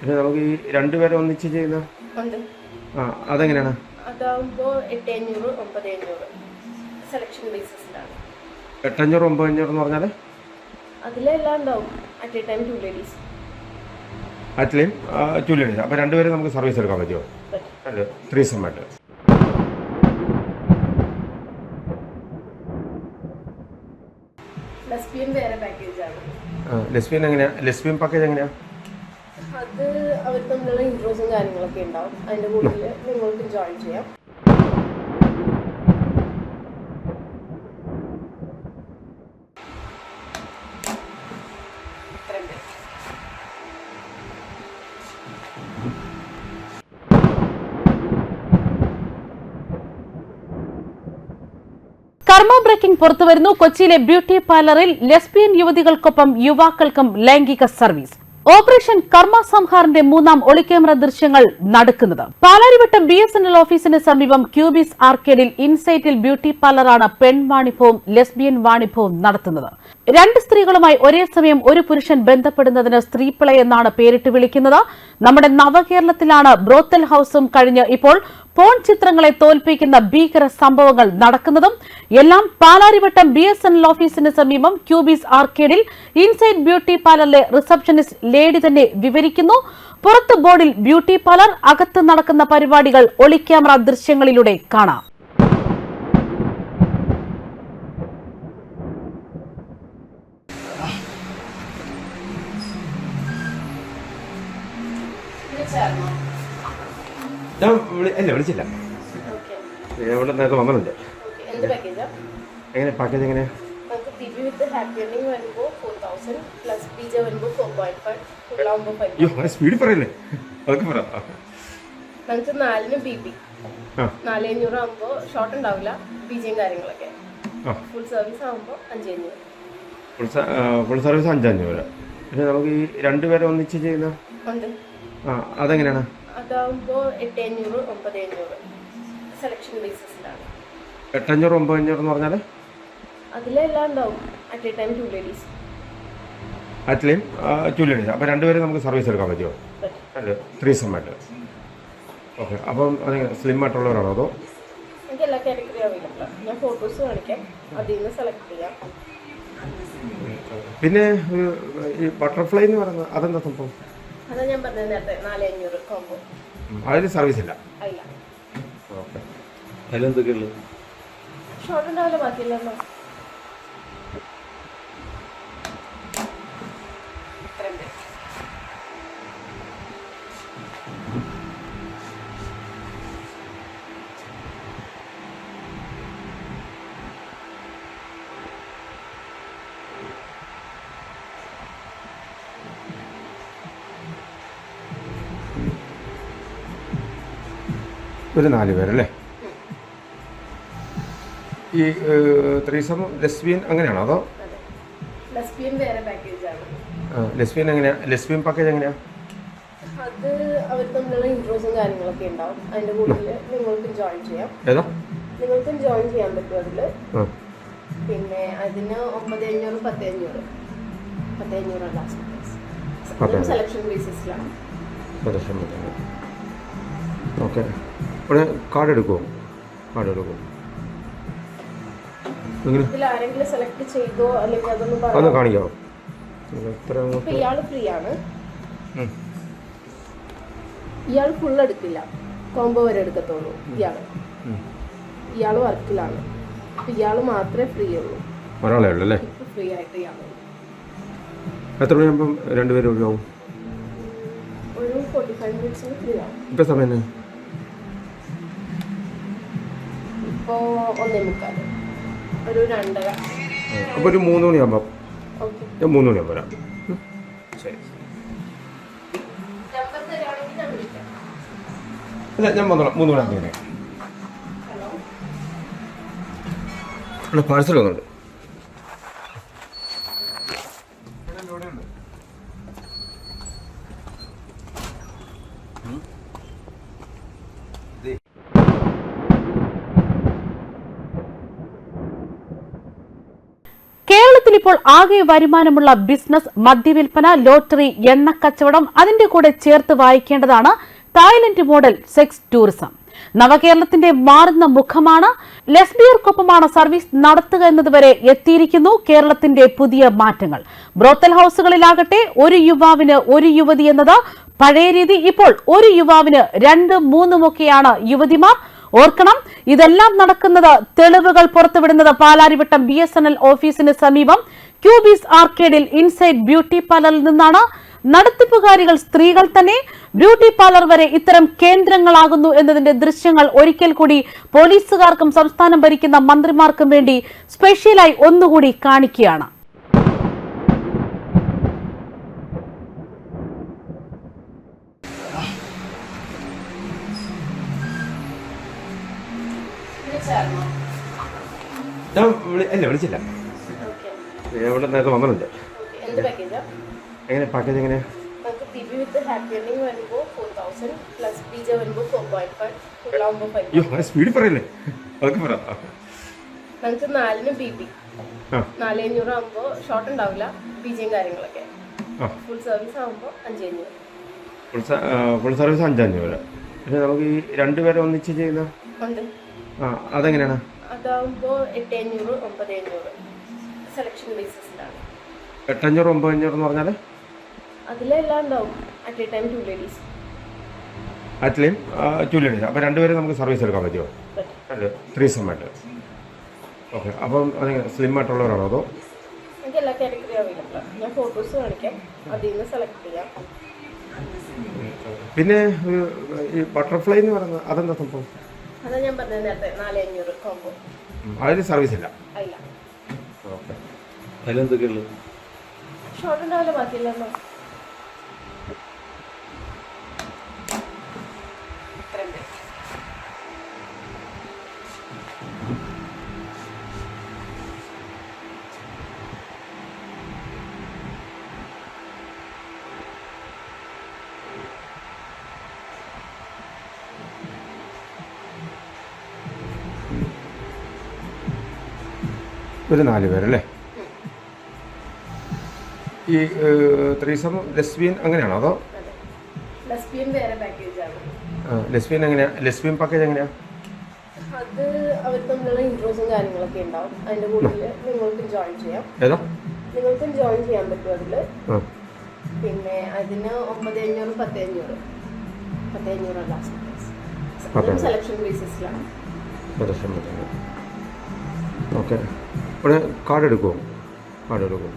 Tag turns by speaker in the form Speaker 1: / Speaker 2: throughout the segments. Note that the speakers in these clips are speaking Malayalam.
Speaker 1: പിന്നെ നമുക്ക് ഈ രണ്ടുപേരെ ഒന്നിച്ച് ചെയ്യുന്ന ആ അതെങ്ങനെയാണ്?
Speaker 2: അതാവുമ്പോൾ എട്ട് അഞ്ഞൂറ് ഒമ്പത് അഞ്ഞൂറ് സെലക്ഷൻ ബേസിസിലാണ്
Speaker 1: എട്ടഞ്ഞൂറ് ഒമ്പത് അഞ്ഞൂറ് എന്ന് പറഞ്ഞാൽ
Speaker 2: അതിലെല്ലാം ഉണ്ടാവും. At a time two ladies
Speaker 1: ആറ്റിലെയും two ladies അപ്പോൾ രണ്ടുപേരും നമുക്ക് സർവീസ് എടുക്കാൻ പറ്റുമോ? അല്ല ത്രീ സമ്മായിട്ട്
Speaker 2: ലെസ്ബിയൻ വേറെ പാക്കേജാണ്
Speaker 1: ലെസ്ബിയൻ പാക്കേജ് എങ്ങനെയാ?
Speaker 2: അത് അവർ തമ്മിലുള്ള ഇൻട്രോസും കാര്യങ്ങളൊക്കെ ഉണ്ടാവും. അതിന്റെ കൂടുതൽ നിങ്ങൾക്ക് ജോയിൻ ചെയ്യാം.
Speaker 3: കർമ്മ ബ്രേക്കിംഗ് പുറത്തുവരുന്നു. കൊച്ചിയിലെ ബ്യൂട്ടി പാർലറിൽ ലെസ്ബിയൻ യുവതികൾക്കൊപ്പം യുവാക്കൾക്കും ലൈംഗിക സർവീസ്. ഓപ്പറേഷൻ കർമ്മ സംഹാറിന്റെ മൂന്നാം ഒളിക്യാമറ ദൃശ്യങ്ങൾ നടക്കുന്നത്. Palarivattom B S N L ഓഫീസിന് സമീപം ക്യൂബിസ് ആർക്കേഡിൽ ഇൻസൈറ്റിൽ ബ്യൂട്ടി പാർലറാണ് പെൺ വാണിഭവും ലെസ്ബിയൻ വാണിഭവും നടത്തുന്നത്. രണ്ട് സ്ത്രീകളുമായി ഒരേ സമയം ഒരു പുരുഷൻ ബന്ധപ്പെടുന്നതിന് സ്ത്രീപ്പിള എന്നാണ് പേരിട്ട് വിളിക്കുന്നത്. നമ്മുടെ നവകേരളത്തിലാണ് ബ്രോത്തൽ ഹൌസും കഴിഞ്ഞ് ഇപ്പോൾ പോൺ ചിത്രങ്ങളെ തോൽപ്പിക്കുന്ന ഭീകര സംഭവങ്ങൾ നടക്കുന്നതും എല്ലാം Palarivattom B S N L ഓഫീസിന് സമീപം ക്യൂബീസ് ആർക്കേഡിൽ ഇൻസൈഡ് ബ്യൂട്ടി പാർലറിലെ റിസപ്ഷനിസ്റ്റ് ലേഡി തന്നെ വിവരിക്കുന്നു പുറത്ത് ബോർഡിൽ ബ്യൂട്ടി പാർലർ അകത്ത് നടക്കുന്ന പരിപാടികൾ ഒളിക്യാമറ ദൃശ്യങ്ങളിലൂടെ കാണാം
Speaker 2: വിളിച്ചായിരുന്നോ?
Speaker 1: ഞാൻ അല്ല വിളിച്ചില്ല. ഞാൻ ഇവിടെ നേരത്തെ വന്നിട്ടുണ്ട്. എങ്ങനെ പാക്കേജ്
Speaker 2: എങ്ങനെ? ബി
Speaker 1: സ്പീഡിൽ പറയല്ലേ? അതൊക്കെ പറ.
Speaker 2: നമുക്ക് നാലിന് ബി പി നാല് അഞ്ഞൂറ് ആകുമ്പോൾ ഷോർട്ട് ഉണ്ടാവില്ല ജിയും കാര്യങ്ങളൊക്കെ. ഫുൾ സർവീസ് ആകുമ്പോൾ അഞ്ചഞ്ഞൂറ്
Speaker 1: ഫുൾ സർവീസ് അഞ്ചഞ്ഞൂറ് പിന്നെ നമുക്ക് ഈ രണ്ടുപേരെ ഒന്നിച്ച് ചെയ്യുന്ന അതെങ്ങനെയാണ്?
Speaker 2: അതാവുമ്പോൾ എട്ട് അഞ്ഞൂറ് ഒമ്പത് അഞ്ഞൂറ് സെലക്ഷൻ ബേസിസിലാണ്
Speaker 1: എട്ടഞ്ഞൂറ് ഒമ്പത് അഞ്ഞൂറ് എന്ന് പറഞ്ഞാൽ
Speaker 2: അതിലെല്ലാം ഉണ്ടാവും. At a time two ladies
Speaker 1: ആറ്റിലെയും two ladies അപ്പോൾ രണ്ടുപേരും നമുക്ക് സർവീസ് എടുക്കാൻ പറ്റുമോ? അല്ല ത്രീ സമ്മായിട്ട് ഓക്കെ അപ്പം അതെങ്ങനെ സ്ലിം ആയിട്ടുള്ളവരാണോ അതോ?
Speaker 2: എനിക്ക് എല്ലാ കാറ്റഗറി അവൈലബിൾ ആണ്. ഞാൻ ഫോട്ടോസ് കാണിക്കാം. അതിൽ നിന്ന് സെലക്ട് ചെയ്യാം.
Speaker 1: പിന്നെ ഈ ബട്ടർഫ്ലൈ എന്ന് പറയുന്നത് അതെന്താ സംഭവം?
Speaker 2: അതാ ഞാൻ പറഞ്ഞത് നേരത്തെ നാല് അഞ്ഞൂറ് കോമ്പോ
Speaker 1: അതിന് സർവീസ് ഇല്ല. ഓക്കെ.
Speaker 4: അതിലെന്തൊക്കെയുള്ളത്
Speaker 2: ഷോർട്ട് ഉണ്ടാവില്ല ബാക്കിയല്ലോ.
Speaker 1: ഒരു നാല് പേരല്ലേ? ഈ ത്രീസം ലെസ്ബിയൻ അങ്ങനെയാണോ അതോ?
Speaker 2: ലെസ്ബിയൻ വേറെ പാക്കേജാണ്
Speaker 1: ലെസ്ബിയൻ എങ്ങനെയാ? ലെസ്ബിയൻ പാക്കേജ് എങ്ങനെയാ?
Speaker 2: അത് അവർ തമ്മിലുള്ള ഇൻട്രോസും കാര്യങ്ങളൊക്കെ ഉണ്ടാവും. അതിന്റെ കൂടെ നിങ്ങൾക്ക് ജോയിൻ ചെയ്യാം.
Speaker 1: ഏതാ?
Speaker 2: നിങ്ങൾക്കും ജോയിൻ ചെയ്യാൻ പറ്റും അതിൽ. പിന്നെ അതിന് ഒമ്പത് അഞ്ഞൂറ് പത്ത് അഞ്ഞൂറ്. പത്ത് അഞ്ഞൂറ്
Speaker 1: പത്ത്
Speaker 2: പ്രൈസ് സെലക്ഷൻ ബേസിസിലാണ്
Speaker 1: ഓക്കെ. ഇവിടെ കാർഡ് എടുക്കുമോ കാർഡ്
Speaker 2: അതൊന്നും
Speaker 1: ഒന്ന്
Speaker 2: പറയാം
Speaker 1: കാണിക്കാമോ ഇത് എത്ര
Speaker 2: ഇപ്പൊ
Speaker 1: അങ്ങോട്ട്
Speaker 2: ഇയാൾ ഫ്രീ ആണ്. ഇയാൾ ഫുൾ എടുക്കില്ല. കോംബോ വരെ എടുക്കത്തുള്ളൂ ഇയാൾ
Speaker 1: ഉം.
Speaker 2: ഇയാൾ വർക്കിലാണ് ഇയാൾ മാത്രമേ ഫ്രീ ഉള്ളൂ.
Speaker 1: ഒരാളേ ഉള്ളൂ അല്ലേ?
Speaker 2: ഫ്രീ ആയിട്ട് ഇയാൾ
Speaker 1: എത്ര മണിയാകുമ്പം രണ്ടുപേരും ഒഴിവാകും
Speaker 2: ഒരു ഫോർട്ടി ഫൈവ് മിനിറ്റ്സിന് ഫ്രീ ആവും
Speaker 1: ഇപ്പം സമയം
Speaker 2: ഇപ്പോ ഒന്നേ മുക്കാൽ ഒരു രണ്ടര.
Speaker 1: അപ്പോൾ ഒരു മൂന്ന് മണിയാകുമ്പോൾ ഞാൻ മൂന്ന് മണിയാകുമ്പോൾ വരാം. ശരി. അല്ല ഞാൻ വന്നോളാം. മൂന്ന് മണിയാകുമ്പോൾ
Speaker 2: ഹലോ.
Speaker 1: പാഴ്സൽ വന്നുണ്ട്.
Speaker 3: കേരളത്തിൽ ഇപ്പോൾ ആകെ വരുമാനമുള്ള ബിസിനസ് മദ്യവിൽപ്പന ലോട്ടറി എണ്ണക്കച്ചവടം അതിന്റെ കൂടെ ചേർത്ത് വായിക്കേണ്ടതാണ് തായ്ലൻഡ് മോഡൽ സെക്സ് ടൂറിസം നവകേരളത്തിന്റെ മാറുന്ന മുഖമാണ് ലെസ്ബിയർക്കൊപ്പമാണ് സർവീസ് നടത്തുക എന്നതുവരെ എത്തിയിരിക്കുന്നു കേരളത്തിന്റെ പുതിയ മാറ്റങ്ങൾ. ബ്രോത്തൽ ഹൌസുകളിലാകട്ടെ ഒരു യുവാവിന് ഒരു യുവതി എന്നത് പഴയ രീതി. ഇപ്പോൾ ഒരു യുവാവിന് രണ്ടും മൂന്നുമൊക്കെയാണ് യുവതിമാർ. ഓർക്കണം. ഇതെല്ലാം നടക്കുന്നത് തെളിവുകൾ പുറത്തുവിടുന്നത് Palarivattom B S N L ഓഫീസിന് സമീപം. ക്യൂബീസ് ആർക്കേഡിൽ ഇൻസൈഡ് ബ്യൂട്ടി പാർലറിൽ നിന്നാണ്. നടത്തിപ്പുകാരികൾ സ്ത്രീകൾ തന്നെ. ബ്യൂട്ടി പാർലർ വരെ ഇത്തരം കേന്ദ്രങ്ങളാകുന്നു എന്നതിന്റെ ദൃശ്യങ്ങൾ ഒരിക്കൽ കൂടി പോലീസുകാർക്കും സംസ്ഥാനം ഭരിക്കുന്ന മന്ത്രിമാർക്കും വേണ്ടി സ്പെഷ്യലായി ഒന്നുകൂടി കാണിക്കുകയാണ്.
Speaker 1: ഞാൻ അല്ല വിളിച്ചില്ല. ഞാൻ ഇവിടെ നേരത്തെ വന്നിട്ടുണ്ട്? എങ്ങനെ പാക്കേജ് എങ്ങനെ? സ്പീഡ് പറയല്ലേ? അതൊക്കെ പറ.
Speaker 2: നമുക്ക് നാലിന് ബി
Speaker 1: പി
Speaker 2: നാല് അഞ്ഞൂറ് ആകുമ്പോൾ ഷോർട്ട് ഉണ്ടാവില്ല ബി ജിയും കാര്യങ്ങളൊക്കെ ഫുൾ സർവീസ് ആകുമ്പോൾ അഞ്ചഞ്ഞൂറ്
Speaker 1: ഫുൾ സർവീസ് അഞ്ചഞ്ഞൂറ് പക്ഷേ നമുക്ക് ഈ രണ്ടുപേരെ ഒന്നിച്ച് ചെയ്യുന്ന
Speaker 2: ഉണ്ട്
Speaker 1: ആ അതെങ്ങനെയാണ്?
Speaker 2: അതാകുമ്പോൾ എട്ട് അഞ്ഞൂറ് ഒമ്പത് അഞ്ഞൂറ് സെലക്ഷൻ ബേസിസിലാണ്
Speaker 1: എട്ടഞ്ഞൂറ് ഒമ്പത് അഞ്ഞൂറ് എന്ന് പറഞ്ഞാൽ
Speaker 2: അതിലെല്ലാം ഉണ്ടാവും. At a time two ladies
Speaker 1: ആറ്റിലെയും two ladies അപ്പോൾ രണ്ടുപേരും നമുക്ക് സർവീസ് എടുക്കാൻ പറ്റുമോ? അല്ലേ ത്രീ ആയിട്ട്. ഓക്കെ അപ്പം അതെങ്ങനെ? സ്ലിം ആയിട്ടുള്ളവരാണോ അതോ?
Speaker 2: എല്ലാ കാറ്റഗറി അവൈലബിൾ ഞാൻ ഫോട്ടോസ് കാണിക്കാം. അതിൽ നിന്ന് സെലക്ട് ചെയ്യാം
Speaker 1: പിന്നെ ഈ ബട്ടർഫ്ലൈ എന്ന് പറയുന്നത് അതെന്താ സംഭവം?
Speaker 2: അതാ ഞാൻ പറഞ്ഞത് നേരത്തെ നാല് അഞ്ഞൂറ് കോമ്പോ
Speaker 1: അതിന് സർവീസ് ഇല്ല.
Speaker 4: അതിലെന്തൊക്കെയുള്ളത്
Speaker 2: ഷോർട്ട് ഉണ്ടാവില്ല ബാക്കിയെല്ലാം
Speaker 1: ഒരു നാല് പേരല്ലേ? ഈ ത്രീസം ലെസ്ബിയൻ അങ്ങനെയാണോ അതോ?
Speaker 2: ലെസ്ബിയൻ വേറെ പാക്കേജാണ്
Speaker 1: ലെസ്ബിയൻ എങ്ങനെയാ? ലെസ്ബിയൻ പാക്കേജ് എങ്ങനെയാ?
Speaker 2: അത് അവർ തമ്മിലുള്ള ഇൻട്രോസും കാര്യങ്ങളൊക്കെ ഉണ്ടാവും. അതിന്റെ കൂടെ നിങ്ങൾക്ക് ജോയിൻ ചെയ്യാം.
Speaker 1: ഏതാ?
Speaker 2: നിങ്ങൾക്കും ജോയിൻ ചെയ്യാൻ പറ്റും അതിൽ. പിന്നെ അതിന് ഒമ്പത് അഞ്ഞൂറ് പത്ത് അഞ്ഞൂറ്. പത്ത് അഞ്ഞൂറ് ലാസ്റ്റ്. സെലക്ഷൻ ബേസിസിലാണ്
Speaker 1: ഓക്കെ. ഇവിടെ കാർഡ് എടുക്കുമോ കാർഡ് എടുക്കും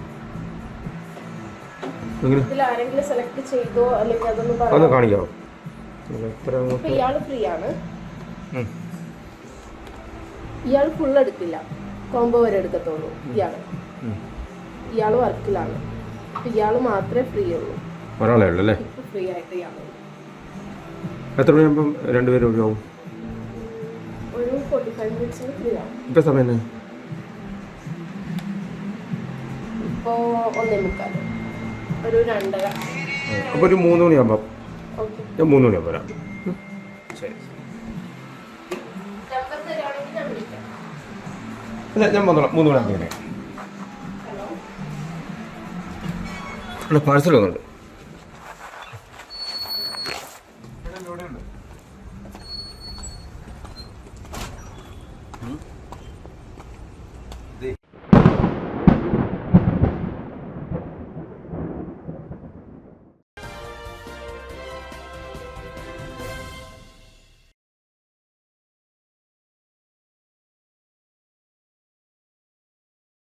Speaker 2: പറയാം
Speaker 1: കാണിക്കാമോ എത്ര.
Speaker 2: ഇയാൾ ഫുൾ എടുക്കില്ല. കോംബോ വരെ എടുക്കത്തുള്ളൂ
Speaker 1: ഇയാൾ.
Speaker 2: ഇയാൾ വർക്കിലാണ് ഇയാൾ മാത്രമേ ഫ്രീ ഉള്ളൂ.
Speaker 1: ഒരാളേ ഉള്ളൂ അല്ലേ?
Speaker 2: ഫ്രീ ആയിട്ട്
Speaker 1: എത്ര മണിയാകുമ്പം രണ്ടുപേരും
Speaker 2: ഒരു ഫോർട്ടി ഫൈവ് മിനിറ്റ്സിന് ഫ്രീ ആവും
Speaker 1: ഇപ്പം സമയം തന്നെ
Speaker 2: ഇപ്പോ ഒന്നേ മുക്കാൽ ഒരു രണ്ടര.
Speaker 1: അപ്പോൾ ഒരു മൂന്ന് മണിയാകുമ്പോൾ
Speaker 2: ഓക്കെ.
Speaker 1: ഞാൻ മൂന്ന് മണിയാകുമ്പോൾ വരാം. ശരി. അല്ല ഞാൻ വന്നോളാം. മൂന്ന് മണിയാകുമ്പോൾ
Speaker 2: ഹലോ.
Speaker 1: അല്ല പാഴ്സൽ വന്നുണ്ട്